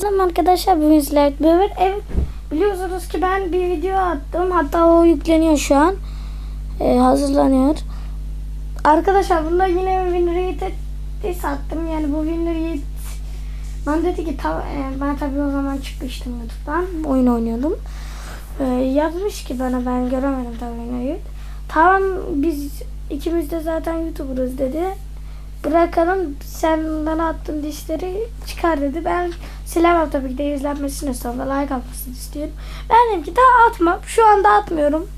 Selam arkadaşlar bugün sizlerle beraber evet biliyorsunuz ki ben bir video attım. Hatta o yükleniyor şu an. Ee, hazırlanıyor. Arkadaşlar bunda yine win rate sattım yani bu win rate bana dedi ki ta, e, ben tabii o zaman çıkmıştım YouTube'dan. Oyun oynuyordum. Ee, yazmış ki bana ben göremedim tabii win rate tamam biz ikimiz de zaten YouTuber'ız dedi. Bırakalım sen bana attığın dişleri çıkar dedi. Ben silemem tabii ki de izlenmesini ve Like atmasını istiyorum. Ben ki daha atmam. Şu anda atmıyorum.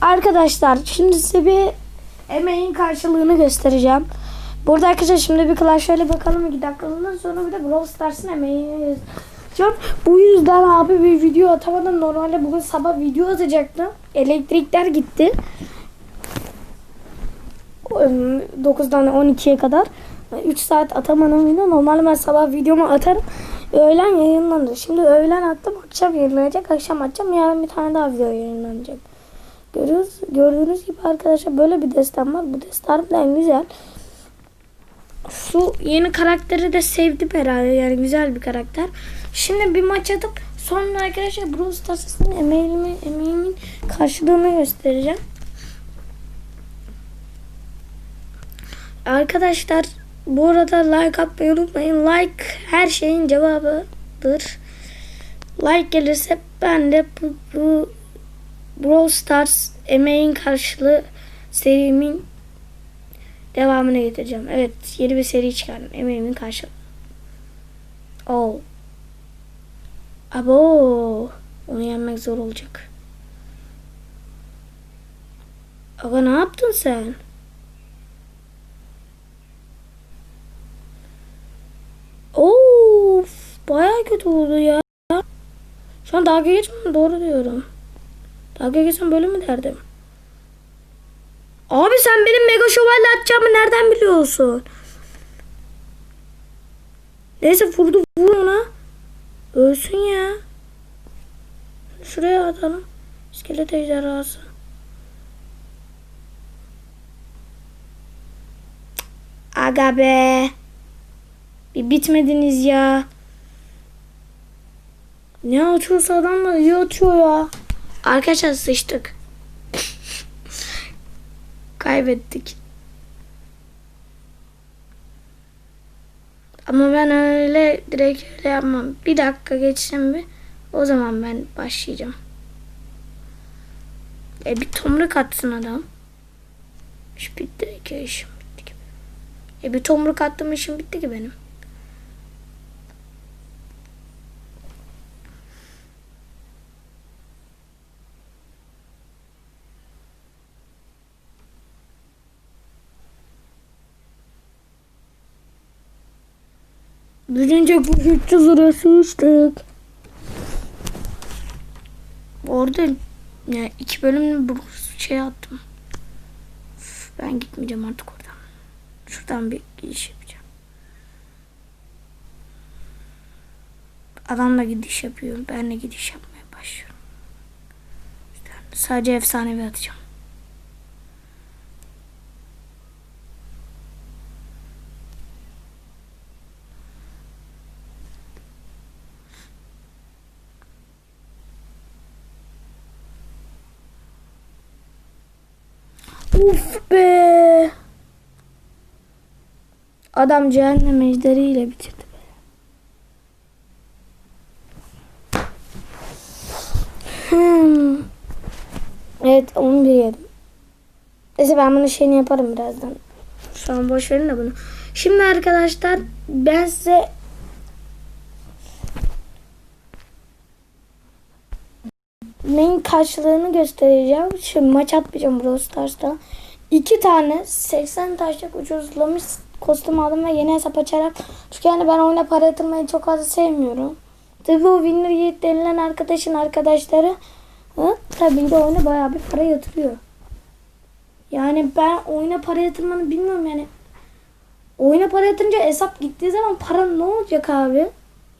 Arkadaşlar şimdi size bir emeğin karşılığını göstereceğim. Burada arkadaşlar şimdi bir Clash Royale bakalım 2 dakikalığından sonra bir de Brawl Stars'ın emeğini göstereceğim. Bu yüzden abi bir video atamadım. Normalde bugün sabah video atacaktım. Elektrikler gitti. 9'dan 12'ye kadar 3 saat atamadım video. Normalde ben sabah videomu atarım. Öğlen yayınlanır. Şimdi öğlen attım. Akşam yayınlanacak. Akşam atacağım. Yarın bir tane daha video yayınlanacak. Görüyoruz, gördüğünüz gibi arkadaşlar böyle bir destem var. Bu destem harbiden güzel. Şu yeni karakteri de sevdim herhalde. Yani güzel bir karakter. Şimdi bir maç atıp sonra arkadaşlar Brawl Stars'ın emeğimin, emeğimin karşılığını göstereceğim. Arkadaşlar bu arada like atmayı unutmayın. Like her şeyin cevabıdır. Like gelirse ben de bu, bu Brawl Stars emeğin karşılığı serimin devamını getireceğim. Evet yeni bir seri çıkardım. Emeğimin karşılığı. Oh. Abo. Onu yenmek zor olacak. Aga ne yaptın sen? Of, bayağı kötü oldu ya. Şu an dalga geçmem doğru diyorum. Dalga geçsem böyle mi derdim? Abi sen benim mega şövalye atacağımı nereden biliyorsun? Neyse vurdu vur ona. Ölsün ya. Şuraya atalım. İskelet ejderhası. Aga be. Bir bitmediniz ya. Ne atıyorsa adam da iyi atıyor ya. Arkadaşlar sıçtık. Kaybettik. Ama ben öyle direkt öyle yapmam. Bir dakika geçsin bir. O zaman ben başlayacağım. E bir tomruk atsın adam. İş bitti ki işim bitti ki. E bir tomruk attım işim bitti ki benim. Birinci bu 300 lira sıçtık. Orada ya iki bölümlü bu şey attım. Üf, Ben gitmeyeceğim artık oradan. Şuradan bir gidiş yapacağım. Adamla gidiş yapıyor. Ben de gidiş yapmaya başlıyorum. Sadece efsanevi atacağım. Uf be. Adam cehennem ejderiyle bitirdi be. Hmm. Evet 11 yedim. Neyse ben bunu şeyini yaparım birazdan. Şu an boş verin de bunu. Şimdi arkadaşlar ben size neyin karşılığını göstereceğim. Şimdi maç atmayacağım Brawl Stars'ta. İki tane 80 taşlık ucuzlamış kostüm aldım ve yeni hesap açarak çünkü yani ben oyuna para yatırmayı çok fazla sevmiyorum. Tabii o Winner Yiğit denilen arkadaşın arkadaşları hı, tabii de oyuna bayağı bir para yatırıyor. Yani ben oyuna para yatırmanı bilmiyorum yani. Oyuna para yatırınca hesap gittiği zaman para ne olacak abi?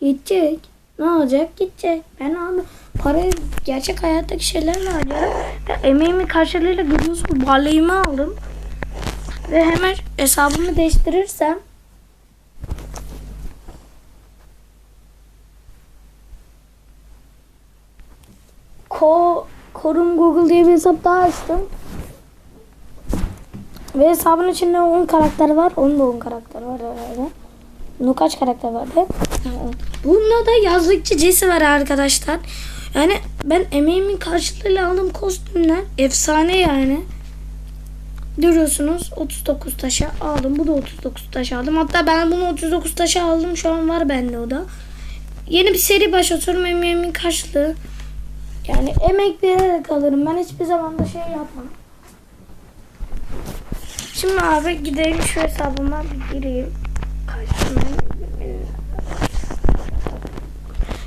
Gidecek. Ne olacak? Gidecek. Ben aldım. Parayı gerçek hayattaki şeylerle alıyorum. Ve emeğimi karşılığıyla görüyorsun. Balayımı aldım. Ve hemen hesabımı değiştirirsem Ko Korum Google diye bir hesap daha açtım. Ve hesabın içinde 10 karakter var. Onun da 10 karakter var herhalde. Bunun kaç karakter vardı? Bunda da yazlıkçı Jesse var arkadaşlar. Yani ben emeğimin karşılığıyla aldığım kostümler efsane yani. Görüyorsunuz 39 taşa aldım. Bu da 39 taş aldım. Hatta ben bunu 39 taşa aldım. Şu an var bende o da. Yeni bir seri başlatıyorum. Emeğimin karşılığı. Yani emek vererek alırım. Ben hiçbir zaman da şey yapmam. Şimdi abi gidelim şu hesabıma bir gireyim. Kaç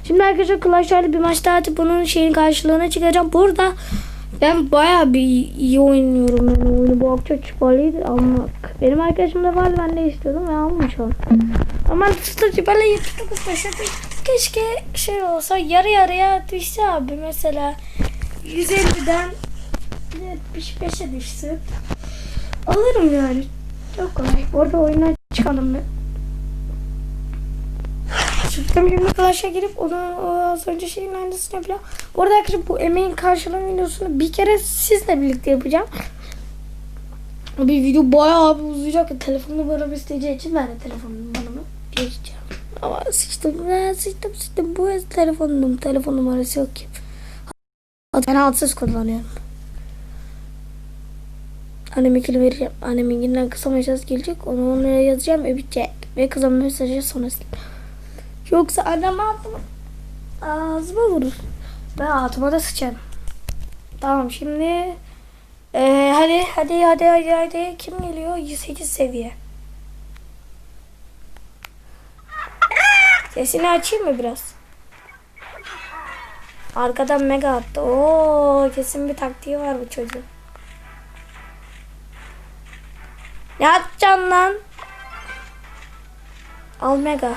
Şimdi arkadaşlar Clash Royale bir maç daha atıp bunun şeyin karşılığına çıkacağım. Burada ben bayağı bir iyi oynuyorum yani oyunu bu akça çıparlıydı almak. Benim arkadaşım da vardı ben de istiyordum ve onu. Ama tutucu böyle 79 yaşında keşke şey olsa yarı yarıya düşse abi mesela 150'den 75'e düşse alırım yani. Çok kolay. Orada oyuna çıkalım. Çıktım şimdi Clash'a girip onu az önce şeyin aynısını yapacağım. Bu arada arkadaşlar bu emeğin karşılığı videosunu bir kere sizle birlikte yapacağım. Bir video bayağı bir uzayacak. Telefon numaramı isteyeceği için ben de telefon numaramı geçeceğim. Ama sıçtım ben sıçtım sıçtım. Bu telefonum telefon numarası yok ki. Ben altsız kullanıyorum. Anneminkini vereceğim. Anneminkinden kısa mesaj gelecek. Onu onlara yazacağım bitecek. Ve kısa mesajı sonra sileyim. Yoksa annem ağzıma, vurur. Ben altıma da sıçarım. Tamam şimdi ee, hadi hadi hadi hadi hadi kim geliyor? 108 seviye. Sesini açayım mı biraz? Arkadan mega attı. Oo kesin bir taktiği var bu çocuğun. Ne yapacaksın lan? Al mega.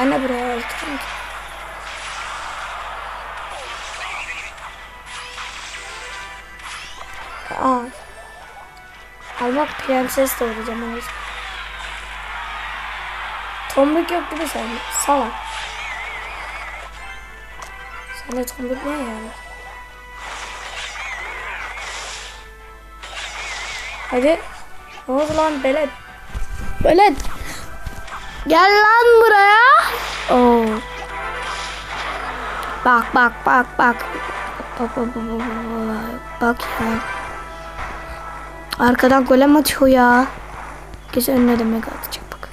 Ben de buraya alacağım. Aa. Almak prenses de olacağım o yüzden. Tombik yok mi sende? Salak. Sende tombik ne yani? Hadi. Ne oldu lan belet? Belet. Gel lan buraya. Oo. Bak bak bak bak. Bak bak bak bak bak. Ya. Arkadan golem atıyor ya. Geç önüne de mega atacak bak.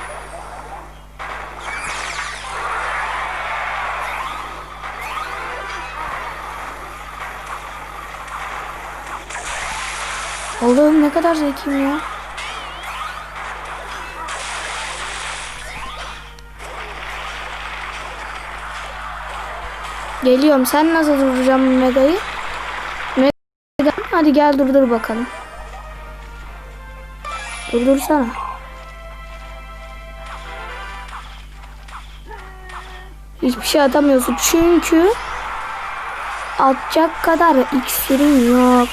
Allah'ım ne kadar zekiyim ya. Geliyorum. Sen nasıl durduracaksın Mega'yı? Mega hadi gel durdur bakalım. Durdursana. Hiçbir şey atamıyorsun çünkü atacak kadar iksirin yok.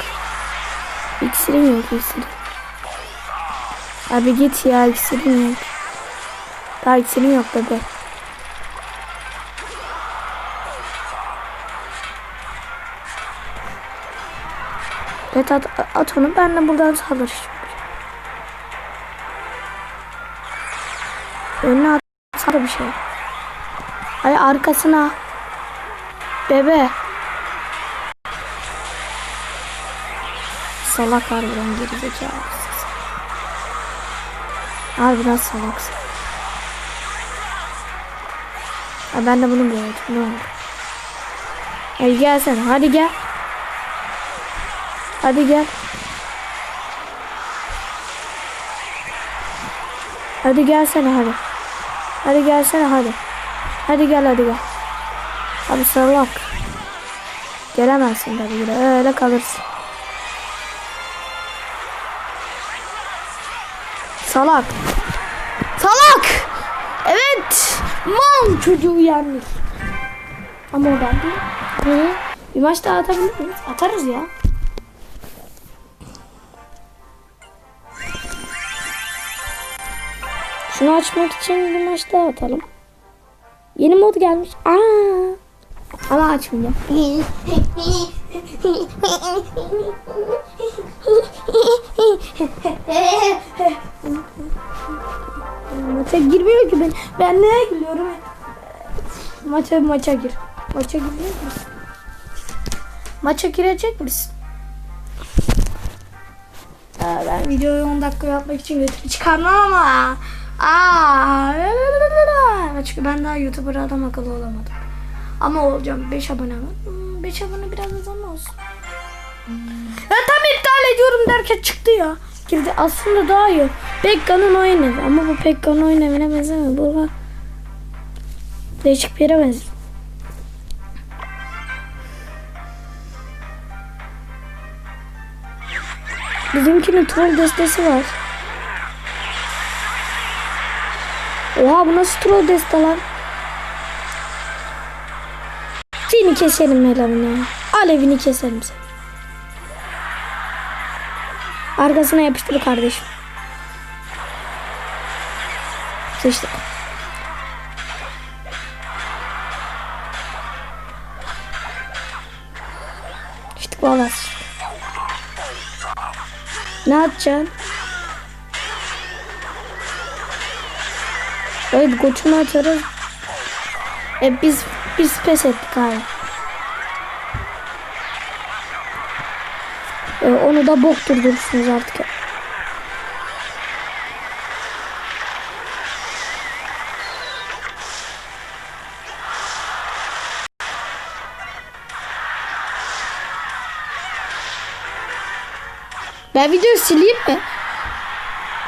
İksirin yok iksirin. Abi git ya iksirin yok. Daha iksirin yok bebe. Evet at, at onu ben de buradan saldıracağım. Önüne at sarı bir şey. Ay arkasına. Bebe. Salak harbiden gerizekalı. Harbiden salaksın. Ha, ben de bunu gördüm. Ne oldu? Hadi gelsene. Hadi gel. Hadi gel. Hadi gelsene hadi. Hadi gelsene hadi. Hadi gel hadi gel. Abi salak. Gelemezsin tabii buraya. Öyle kalırsın. Salak. Salak. Evet. Mal çocuğu yenmiş. Ama ben değil. Ne? Bir maç daha atabilir miyiz? Atarız ya. Şunu açmak için bir maç daha atalım. Yeni mod gelmiş. Aa! Ama açmayacağım. Maça girmiyor ki ben. Ben neye gülüyorum? Maça maça gir. Maça girecek misin? Maça girecek misin? Aa, ben videoyu 10 dakika yapmak için götürüp çıkarmam ama. Aa, çünkü ben daha YouTuber adam akıllı olamadım. Ama olacağım 5 abone var. 5 abone biraz az ama olsun. Ya tam iptal ediyorum derken çıktı ya. Girdi aslında daha iyi. Pekka'nın oyun evi ama bu Pekka'nın oyun evine benzemiyor. Bu değişik bir yere benziyor. Bizimkinin troll destesi var. Oha bu nasıl troll deste lan? Seni keserim Melam'ın ya. Alevini keserim seni. Arkasına yapıştır kardeşim. Sıçtık. İşte valla sıçtık. Ne yapacaksın? Evet koçunu açarız. E biz biz pes ettik abi. E, onu da bok durdurursunuz artık. Ben videoyu sileyim mi?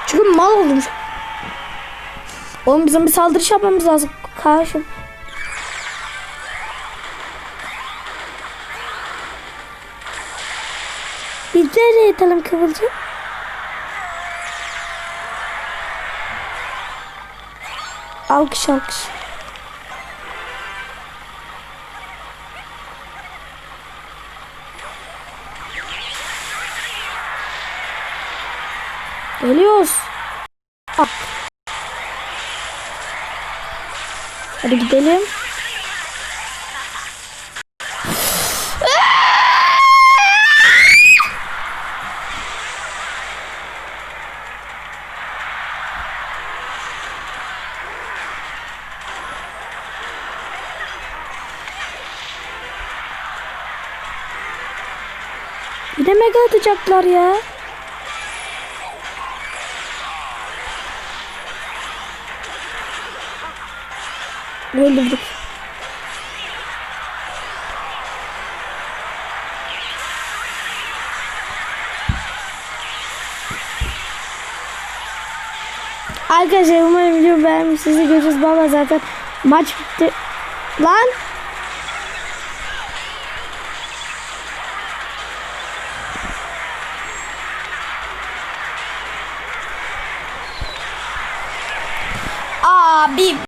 Çünkü mal oldum. Oğlum bizim bir saldırış yapmamız lazım. Karşım. Biz nereye yatalım Kıvılcım? Alkış alkış. Geliyoruz. Ah. Hadi gidelim. Yine mega atacaklar ya. Öldürdük. Arkadaşlar umarım video beğenmişsiniz. Görüşürüz. Baba zaten maç bitti. Lan. Abi